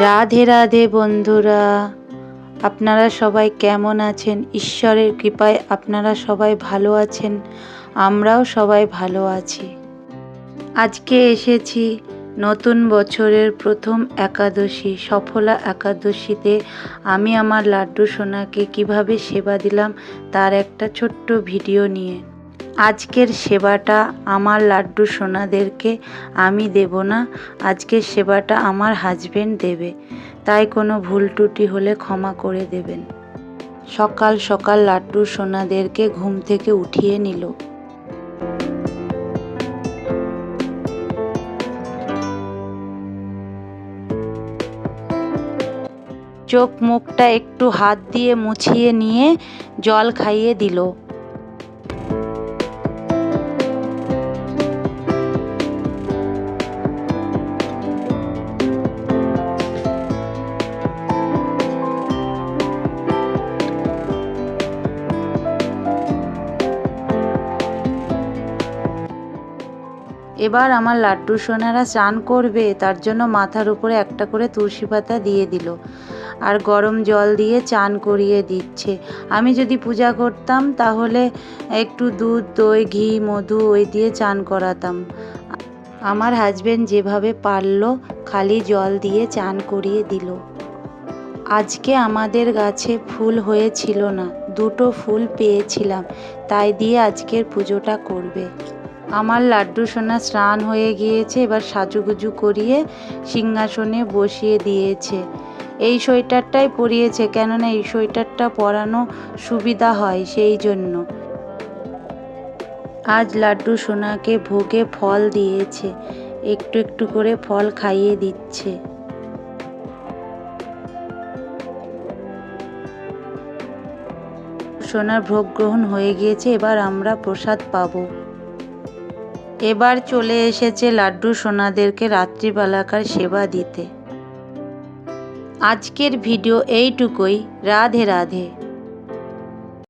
রাধে রাধে বন্ধুরা, আপনারা সবাই কেমন আছেন? ঈশ্বরের কৃপায় আপনারা সবাই ভালো আছেন, আমরাও সবাই ভালো আছি। আজকে এসেছি নতুন বছরের প্রথম একাদশী, সফলা একাদশীতে আমি আমার লাড্ডু সোনাকে কীভাবে সেবা দিলাম, তার একটা ছোট্ট ভিডিও নিয়ে। আজকের সেবাটা আমার লাড্ডু সোনাদেরকে আমি দেব না, আজকের সেবাটা আমার হাজবেন্ড দেবে। তাই কোনো ভুল ত্রুটি হলে ক্ষমা করে দেবেন। সকাল সকাল লাড্ডু সোনাদেরকে ঘুম থেকে উঠিয়ে নিল। চোখ মুখটা একটু হাত দিয়ে মুছিয়ে নিয়ে জল খাইয়ে দিল। এবার আমার লাড্ডু সোনারা চান করবে, তার জন্য মাথার উপরে একটা করে তুলসী পাতা দিয়ে দিল আর গরম জল দিয়ে চান করিয়ে দিচ্ছে। আমি যদি পূজা করতাম তাহলে একটু দুধ, দই, ঘি, মধু ওই দিয়ে চান করাতাম। আমার হাজবেন্ড যেভাবে পারল খালি জল দিয়ে চান করিয়ে দিল। আজকে আমাদের গাছে ফুল হয়েছিল না, দুটো ফুল পেয়েছিলাম, তাই দিয়ে আজকের পুজোটা করবে। আমার লাড্ডু সোনা স্নান হয়ে গিয়েছে, এবার সাজুগুজু করিয়ে সিংহাসনে বসিয়ে দিয়েছে। এই সোয়েটারটাই পরিয়েছে, কেননা এই সোয়েটারটা পরানো সুবিধা হয় সেই জন্য। আজ লাড্ডু সোনাকে ভোগে ফল দিয়েছে, একটু একটু করে ফল খাইয়ে দিচ্ছে। সোনার ভোগ গ্রহণ হয়ে গিয়েছে, এবার আমরা প্রসাদ পাবো। এবার চলে এসেছে লাড্ডু সোনাদেরকে রাত্রিবেলাকার সেবা দিতে। আজকের ভিডিও এইটুকুই। রাধে রাধে।